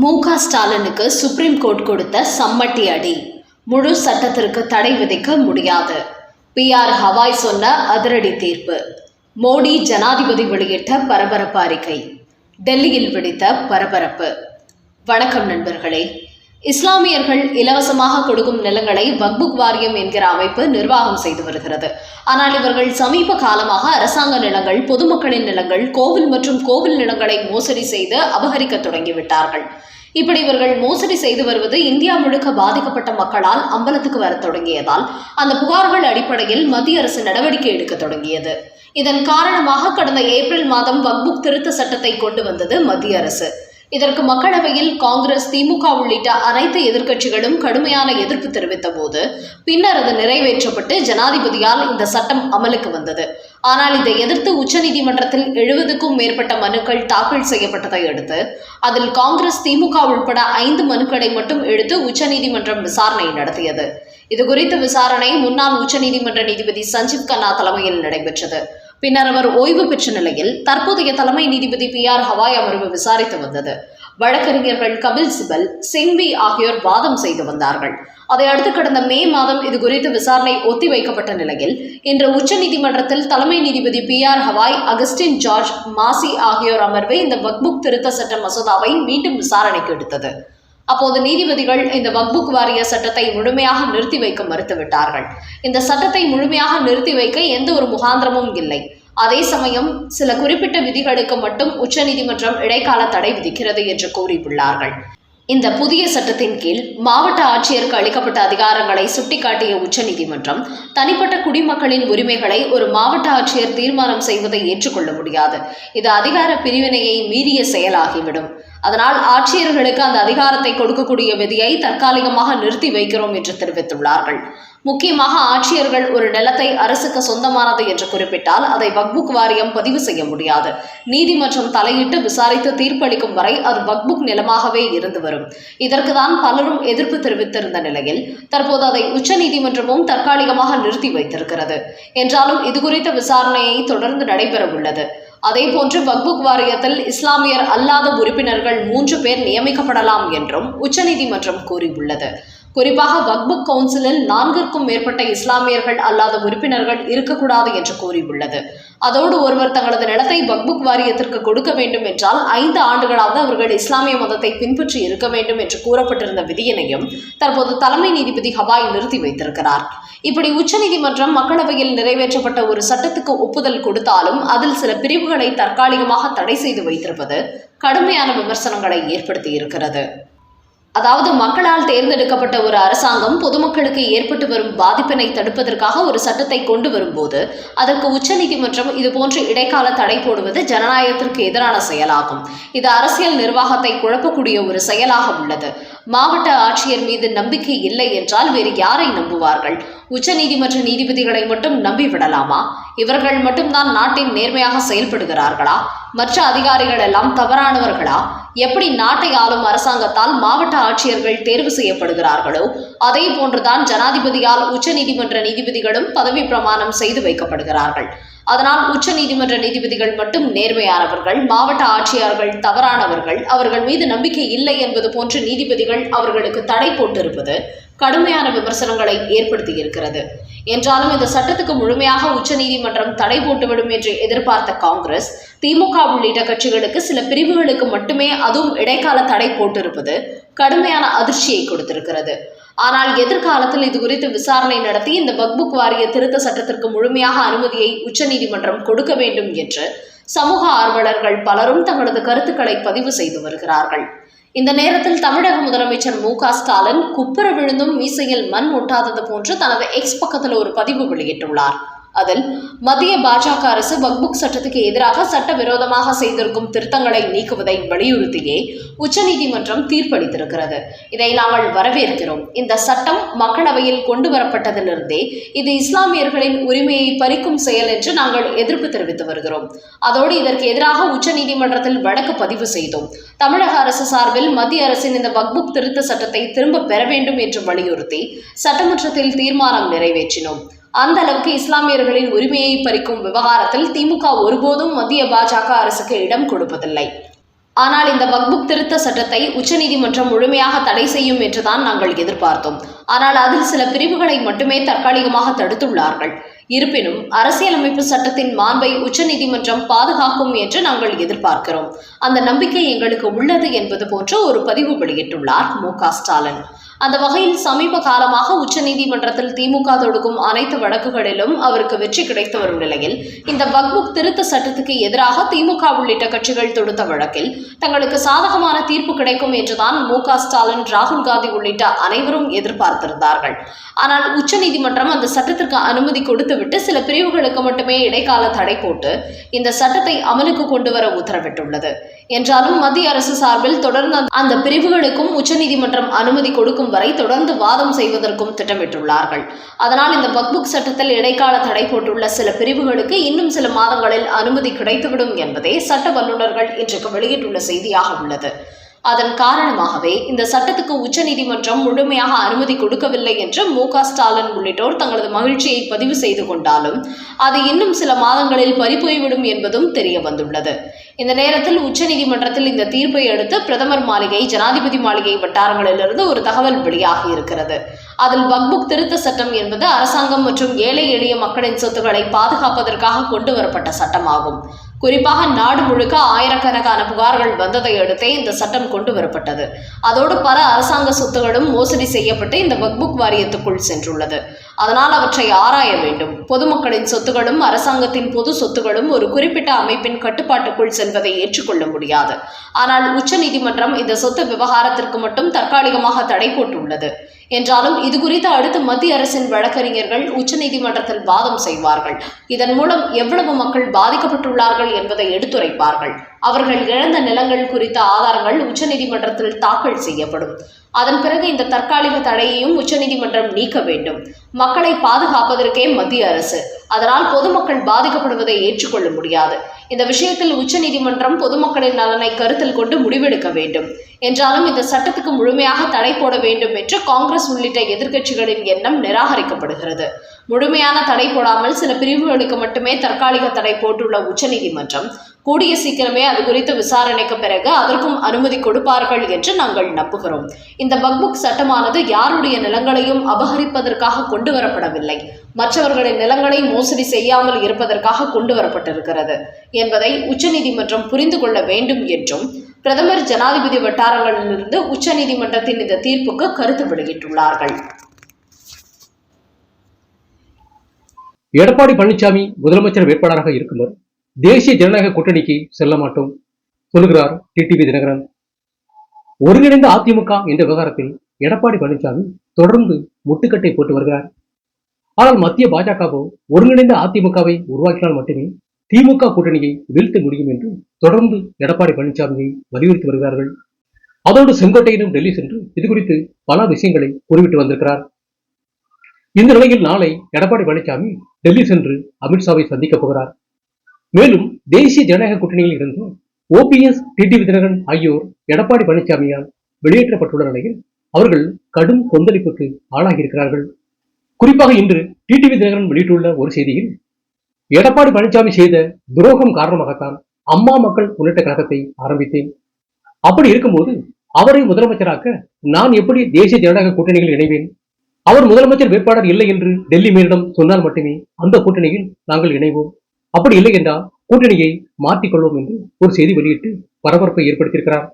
மு க. ஸ்டாலினுக்கு supreme court கொடுத்த சம்மட்டி அடி. முழு சட்டத்திற்கு தடை விதிக்க முடியாது. பிஆர் ஹவாய் சொன்ன அதிரடி தீர்ப்பு. மோடி ஜனாதிபதி வெளியிட்ட பரபரப்பு அறிக்கை. டெல்லியில் வெடித்த பரபரப்பு. வணக்கம் நண்பர்களே. இஸ்லாமியர்கள் இலவசமாக கொடுக்கும் நிலங்களை வக்புக் வாரியம் என்கிற அமைப்பு நிர்வாகம் செய்து வருகிறது. ஆனால் இவர்கள் சமீப காலமாக அரசாங்க நிலங்கள் பொதுமக்களின் நிலங்கள் கோவில் மற்றும் கோவில் நிலங்களை மோசடி செய்து அபகரிக்க தொடங்கிவிட்டார்கள். இப்படி இவர்கள் மோசடி செய்து வருவது இந்தியா முழுக்க பாதிக்கப்பட்ட மக்களால் அம்பலத்துக்கு வரத் தொடங்கியதால் அந்த புகார்கள் அடிப்படையில் மத்திய அரசு நடவடிக்கை எடுக்க தொடங்கியது. இதன் காரணமாக கடந்த ஏப்ரல் மாதம் வக்புக் திருத்த சட்டத்தை கொண்டு வந்தது மத்திய அரசு. இதற்கு மக்களவையில் காங்கிரஸ் திமுக உள்ளிட்ட அனைத்து எதிர்க்கட்சிகளும் கடுமையான எதிர்ப்பு தெரிவித்த போது பின்னர் அது நிறைவேற்றப்பட்டு ஜனாதிபதியால் இந்த சட்டம் அமலுக்கு வந்தது. ஆனால் இதை எதிர்த்து உச்சநீதிமன்றத்தில் எழுபதுக்கும் மேற்பட்ட மனுக்கள் தாக்கல் செய்யப்பட்டதை அடுத்து அதில் காங்கிரஸ் திமுக உள்பட ஐந்து மனுக்களை மட்டும் எடுத்து உச்சநீதிமன்றம் விசாரணை நடத்தியது. இதுகுறித்த விசாரணை முன்னாள் உச்சநீதிமன்ற நீதிபதி சஞ்சீவ் கண்ணா தலைமையில் நடைபெற்றது. பின்னர் அவர் ஓய்வு பெற்ற நிலையில் தற்போதைய தலைமை நீதிபதி பி ஆர் ஹவாய் அமர்வு விசாரித்து வந்தது. வழக்கறிஞர்கள் கபில் சிபல் சிங்வி ஆகியோர் வாதம் செய்து வந்தார்கள். அதையடுத்து கடந்த மே மாதம் இது குறித்து விசாரணை ஒத்திவைக்கப்பட்ட நிலையில் இன்று உச்சநீதிமன்றத்தில் தலைமை நீதிபதி B R Gavai Augustine George Masih ஆகியோர் அமர்வு இந்த வக்புக் திருத்த சட்ட மசோதாவை மீண்டும் விசாரணைக்கு எடுத்தது. அப்போது நீதிபதிகள் இந்த வக்புக் வாரிய சட்டத்தை முழுமையாக நிறுத்தி வைக்க மறுத்துவிட்டார்கள். இந்த சட்டத்தை முழுமையாக நிறுத்தி வைக்க எந்த ஒரு முகாந்திரமும் இல்லை. அதே சமயம் சில குறிப்பிட்ட விதிகளுக்கு மட்டும் உச்சநீதிமன்றம் இடைக்கால தடை விதிக்கிறது என்று கூறியுள்ளார்கள். இந்த புதிய சட்டத்தின் கீழ் மாவட்ட ஆட்சியருக்கு அளிக்கப்பட்ட அதிகாரங்களை சுட்டிக்காட்டிய உச்சநீதிமன்றம் தனிப்பட்ட குடிமக்களின் உரிமைகளை ஒரு மாவட்ட ஆட்சியர் தீர்மானம் செய்வதை ஏற்றுக்கொள்ள முடியாது. இது அதிகார பிரிவினையை மீறிய செயலாகிவிடும். அதனால் ஆட்சியர்களுக்கு அந்த அதிகாரத்தை கொடுக்கக்கூடிய விதியை தற்காலிகமாக நிறுத்தி வைக்கிறோம் என்று தெரிவித்துள்ளார்கள். முக்கியமாக ஆட்சியர்கள் ஒரு நிலத்தை அரசுக்கு சொந்தமானது என்று குறிப்பிட்டால் அதை பக்புக் வாரியம் பதிவு செய்ய முடியாது. நீதிமன்றம் தலையிட்டு விசாரித்து தீர்ப்பளிக்கும் வரை அது பக்புக் நிலமாகவே இருந்து வரும். இதற்கு தான் பலரும் எதிர்ப்பு தெரிவித்திருந்த நிலையில் தற்போது அதை உச்சநீதிமன்றமும் தற்காலிகமாக நிறுத்தி வைத்திருக்கிறது. என்றாலும் இதுகுறித்த விசாரணையை தொடர்ந்து நடைபெற உள்ளது அதேபோன்று பக்புக் வாரியத்தில் இஸ்லாமியர் அல்லாத உறுப்பினர்கள் மூன்று பேர் நியமிக்கப்படலாம் என்றும் உச்சநீதிமன்றம் கூறியுள்ளது. குறிப்பாக வக்புக் கவுன்சிலில் நான்கிற்கும் மேற்பட்ட இஸ்லாமியர்கள் அல்லாத உறுப்பினர்கள் இருக்கக்கூடாது என்று கூறியுள்ளது. அதோடு ஒருவர் தங்களது நிலத்தை வக்புக் வாரியத்திற்கு கொடுக்க வேண்டும் என்றால் ஐந்து ஆண்டுகளாவது அவர்கள் இஸ்லாமிய மதத்தை பின்பற்றி இருக்க வேண்டும் என்று கூறப்பட்டிருந்த விதியினையும் தற்போது தலைமை நீதிபதி ஹவாய் நிறுத்தி வைத்திருக்கிறார். இப்படி உச்சநீதிமன்றம் மக்களவையில் நிறைவேற்றப்பட்ட ஒரு சட்டத்துக்கு ஒப்புதல் கொடுத்தாலும் அதில் சில பிரிவுகளை தற்காலிகமாக தடை செய்து வைத்திருப்பது கடுமையான விமர்சனங்களை ஏற்படுத்தி இருக்கிறது அதாவது மக்களால் தேர்ந்தெடுக்கப்பட்ட ஒரு அரசாங்கம் பொதுமக்களுக்கு ஏற்பட்டு வரும் பாதிப்பினை தடுப்பதற்காக ஒரு சட்டத்தை கொண்டு வரும்போது அதற்கு உச்சநீதிமன்றம் இதுபோன்ற இடைக்கால தடை போடுவது ஜனநாயகத்திற்கு எதிரான செயலாகும். இது அரசியல் நிர்வாகத்தை குழப்பக்கூடிய ஒரு செயலாக உள்ளது. மாவட்ட ஆட்சியர் மீது நம்பிக்கை இல்லை என்றால் வேறு யாரை நம்புவார்கள்? உச்சநீதிமன்ற நீதிபதிகளை மட்டும் நம்பிவிடலாமா? இவர்கள் மட்டும்தான் நாட்டின் நேர்மையாக செயல்படுகிறார்களா? மற்ற அதிகாரிகள் எல்லாம் தவறானவர்களா? எப்படி நாட்டை ஆளும் அரசாங்கத்தால் மாவட்ட ஆட்சியர்கள் தேர்வு செய்யப்படுகிறார்களோ அதே போன்றுதான் ஜனாதிபதியால் உச்சநீதிமன்ற நீதிபதிகளும் பதவி பிரமாணம் செய்து வைக்கப்படுகிறார்கள். அதனால் உச்ச நீதிமன்ற நீதிபதிகள் மட்டும் நேர்மையானவர்கள் மாவட்ட ஆட்சியர்கள் தவறானவர்கள் அவர்கள் மீது நம்பிக்கை இல்லை என்பது போன்ற நீதிபதிகள் அவர்களுக்கு தடை போட்டிருப்பது கடுமையான விமர்சனங்களை ஏற்படுத்தி இருக்கிறது என்றாலும் இந்த சட்டத்துக்கு முழுமையாக உச்சநீதிமன்றம் தடை போட்டுவிடும் என்று எதிர்பார்த்த காங்கிரஸ் திமுக உள்ளிட்ட கட்சிகளுக்கு சில பிரிவுகளுக்கு மட்டுமே அதுவும் இடைக்கால தடை போட்டிருப்பது கடுமையான அதிர்ச்சியை கொடுத்திருக்கிறது. ஆனால் எதிர்காலத்தில் இது குறித்து விசாரணை நடத்தி இந்த வக்புக் வாரிய திருத்த சட்டத்திற்கு முழுமையாக அனுமதியை உச்சநீதிமன்றம் கொடுக்க வேண்டும் என்று சமூக ஆர்வலர்கள் பலரும் தங்களது கருத்துக்களை பதிவு செய்து வருகிறார்கள். இந்த நேரத்தில் தமிழக முதலமைச்சர் மு க ஸ்டாலின் குப்புற விழுந்தும் மீசையில் மண் ஒட்டாதது போன்று தனது எக்ஸ் பக்கத்தில் ஒரு பதிவு வெளியிட்டுள்ளார். அதில் மத்திய பாஜக அரசு வக்புக் சட்டத்துக்கு எதிராக சட்டவிரோதமாக செய்திருக்கும் திருத்தங்களை நீக்குவதை வலியுறுத்தியே உச்சநீதிமன்றம் தீர்ப்பளித்திருக்கிறது. இதை நாங்கள் வரவேற்கிறோம். இந்த சட்டம் மக்களவையில் கொண்டு வரப்பட்டதிலிருந்தே இது இஸ்லாமியர்களின் உரிமையை பறிக்கும் செயல் என்று நாங்கள் எதிர்ப்பு தெரிவித்து வருகிறோம். அதோடு இதற்கு எதிராக உச்சநீதிமன்றத்தில் வழக்கு பதிவு செய்தோம். தமிழக அரசு சார்பில் மத்திய அரசின் இந்த வக்புக் திருத்த சட்டத்தை திரும்ப பெற வேண்டும் என்று வலியுறுத்தி சட்டமன்றத்தில் தீர்மானம் நிறைவேற்றினோம். அந்த அளவுக்கு இஸ்லாமியர்களின் உரிமையை பறிக்கும் விவகாரத்தில் திமுக ஒருபோதும் மத்திய பாஜக அரசுக்கு இடம் கொடுப்பதில்லை. ஆனால் இந்த வக்புக் திருத்த சட்டத்தை உச்சநீதிமன்றம் முழுமையாக தடை செய்யும் என்றுதான் நாங்கள் எதிர்பார்த்தோம். ஆனால் அதில் சில பிரிவுகளை மட்டுமே தற்காலிகமாக தடுத்துள்ளார்கள். இருப்பினும் அரசியலமைப்பு சட்டத்தின் மாண்பை உச்சநீதிமன்றம் பாதுகாக்கும் என்று நாங்கள் எதிர்பார்க்கிறோம். அந்த நம்பிக்கை எங்களுக்கு உள்ளது என்பது போன்ற ஒரு பதிவு வெளியிட்டுள்ளார் மு க ஸ்டாலின். அந்த வகையில் சமீப காலமாக உச்சநீதிமன்றத்தில் திமுக தொடுக்கும் அனைத்து வழக்குகளிலும் அவருக்கு வெற்றி கிடைத்து வரும் நிலையில் இந்த வக்புக் திருத்த சட்டத்துக்கு எதிராக திமுக உள்ளிட்ட கட்சிகள் தொடுத்த வழக்கில் தங்களுக்கு சாதகமான தீர்ப்பு கிடைக்கும் என்றுதான் மு க ஸ்டாலின் ராகுல் காந்தி உள்ளிட்ட அனைவரும் எதிர்பார்த்திருந்தார்கள். ஆனால் உச்சநீதிமன்றம் அந்த சட்டத்திற்கு அனுமதி கொடுத்துவிட்டு சில பிரிவுகளுக்கு மட்டுமே இடைக்கால தடை போட்டு இந்த சட்டத்தை அமலுக்கு கொண்டு வர உத்தரவிட்டுள்ளது. என்றாலும் மத்திய அரசு சார்பில் தொடர்ந்து அந்த பிரிவுகளுக்கும் உச்சநீதிமன்றம் அனுமதி கொடுக்கும் வரை தொடர்ந்து வாதம் செய்வதற்கும் திட்டமிட்டுள்ளார்கள். அதனால் இந்த பக்புக் சட்டத்தில் இடைக்கால தடை போட்டுள்ள சில பிரிவுகளுக்கு இன்னும் சில மாதங்களில் அனுமதி கிடைத்துவிடும் என்பதே சட்ட வல்லுநர்கள் இன்றைக்கு வெளியிட்டுள்ள செய்தியாக உள்ளது. அதன் காரணமாகவே இந்த சட்டத்துக்கு உச்சநீதிமன்றம் முழுமையாக அனுமதி கொடுக்கவில்லை என்று மு ஸ்டாலின் உள்ளிட்டோர் தங்களது மகிழ்ச்சியை பதிவு செய்து கொண்டாலும் அது இன்னும் சில மாதங்களில் பறிபோய்விடும் என்பதும் தெரிய வந்துள்ளது இந்த நேரத்தில் உச்சநீதிமன்றத்தில் இந்த தீர்ப்பை அடுத்து பிரதமர் மாளிகை ஜனாதிபதி மாளிகை வட்டாரங்களிலிருந்து ஒரு தகவல் வெளியாகி இருக்கிறது. அதில் பக்புக் திருத்த சட்டம் என்பது அரசாங்கம் மற்றும் ஏழை எளிய மக்களின் சொத்துக்களை பாதுகாப்பதற்காக கொண்டு வரப்பட்ட சட்டமாகும். குறிப்பாக நாடு முழுக்க ஆயிரக்கணக்கான புகார்கள் வந்ததை அடுத்தே இந்த சட்டம் கொண்டு வரப்பட்டது அதோடு பல அரசாங்க சொத்துகளும் மோசடி செய்யப்பட்டு இந்த பக்புக் வாரியத்துக்குள் சென்றுள்ளது. அதனால் அவற்றை ஆராய வேண்டும். பொதுமக்களின் சொத்துகளும் அரசாங்கத்தின் பொது சொத்துகளும் ஒரு குறிப்பிட்ட அமைப்பின் கட்டுப்பாட்டுக்குள் செல்வதை ஏற்றுக்கொள்ள முடியாது. ஆனால் உச்சநீதிமன்றம் இந்த சொத்து விவகாரத்திற்கு மட்டும் தற்காலிகமாக தடை போட்டுள்ளது. என்றாலும் இது குறித்து அடுத்து மத்திய அரசின் வழக்கறிஞர்கள் உச்சநீதிமன்றத்தில் வாதம் செய்வார்கள். இதன் மூலம் எவ்வளவு மக்கள் பாதிக்கப்பட்டுள்ளார்கள் என்பதை எடுத்துரைப்பார்கள். அவர்கள் இழந்த நிலங்கள் குறித்த ஆதாரங்கள் உச்சநீதிமன்றத்தில் தாக்கல் செய்யப்படும். அதன் பிறகு இந்த தற்காலிக தடையையும் உச்சநீதிமன்றம் நீக்க வேண்டும். மக்களை பாதுகாப்பதற்கே மத்திய அரசு. அதனால் பொதுமக்கள் பாதிக்கப்படுவதை ஏற்றுக்கொள்ள முடியாது. இந்த விஷயத்தில் உச்சநீதிமன்றம் பொதுமக்களின் நலனை கருத்தில் கொண்டு முடிவெடுக்க வேண்டும். என்றாலும் இந்த சட்டத்துக்கு முழுமையாக தடை போட வேண்டும் என்று காங்கிரஸ் உள்ளிட்ட எதிர்க்கட்சிகளின் எண்ணம் நிராகரிக்கப்படுகிறது. முழுமையான தடை போடாமல் சில பிரிவுகளுக்கு மட்டுமே தற்காலிக தடை போட்டுள்ள உச்சநீதிமன்றம் கூடிய சீக்கிரமே அது குறித்த விசாரணைக்கு பிறகு அதற்கும் அனுமதி கொடுப்பார்கள் என்று நாங்கள் நம்புகிறோம். இந்த பக்புக் சட்டமானது யாருடைய நிலங்களையும் அபகரிப்பதற்காக கொண்டு வரப்படவில்லை மற்றவர்களின் நிலங்களை மோசடி செய்யாமல் இருப்பதற்காக கொண்டு வரப்பட்டிருக்கிறது என்பதை உச்சநீதிமன்றம் புரிந்து கொள்ள வேண்டும் என்றும் பிரதமர் ஜனாதிபதி வட்டாரங்களிலிருந்து உச்சநீதிமன்றத்தின் இந்த தீர்ப்புக்கு கருத்து வெளியிட்டுள்ளார்கள். எடப்பாடி பழனிசாமி முதலமைச்சர் வேட்பாளராக இருக்கும்போது தேசிய ஜனநாயக கூட்டணிக்கு செல்ல மாட்டோம் சொல்லுகிறார் டிடிவி தினகரன். ஒருங்கிணைந்த அதிமுக என்ற விவகாரத்தில் எடப்பாடி பழனிசாமி தொடர்ந்து முட்டுக்கட்டை போட்டு வருகிறார். ஆனால் மத்திய பாஜகவோ ஒருங்கிணைந்த அதிமுகவை உருவாக்கினால் மட்டுமே திமுக கூட்டணியை வீழ்த்த முடியும் என்று தொடர்ந்து எடப்பாடி பழனிசாமியை வலியுறுத்தி வருகிறார்கள். அதோடு செங்கோட்டையிலும் டெல்லி சென்று இது குறித்து பல விஷயங்களை குறிவிட்டு வந்திருக்கிறார். இந்த நிலையில் நாளை எடப்பாடி பழனிசாமி டெல்லி சென்று அமித்ஷாவை சந்திக்கப் போகிறார். மேலும் தேசிய ஜனநாயக கூட்டணியில் இருந்தும் ஓபிஎஸ் டிடி தினகரன் ஆகியோர் எடப்பாடி பழனிசாமியால் வெளியேற்றப்பட்டுள்ள நிலையில் அவர்கள் கடும் கொந்தளிப்புக்கு ஆளாகியிருக்கிறார்கள். குறிப்பாக இன்று டிடிவி தினகரன் வெளியிட்டுள்ள ஒரு செய்தியில் எடப்பாடி பழனிசாமி செய்த துரோகம் காரணமாகத்தான் அம்மா மக்கள் முன்னேற்ற கழகத்தை ஆரம்பித்தேன். அப்படி இருக்கும்போது அவரை முதலமைச்சராக்க நான் எப்படி தேசிய ஜனநாயக கூட்டணியில் இணைவேன்? அவர் முதலமைச்சர் வேட்பாளர் இல்லை என்று டெல்லி மேலிடம் சொன்னால் மட்டுமே அந்த கூட்டணியில் நாங்கள் இணைவோம். அப்படி இல்லை என்றால் கூட்டணியை மாற்றிக்கொள்வோம் என்று ஒரு செய்தி வெளியிட்டு பரபரப்பை ஏற்படுத்தியிருக்கிறார்.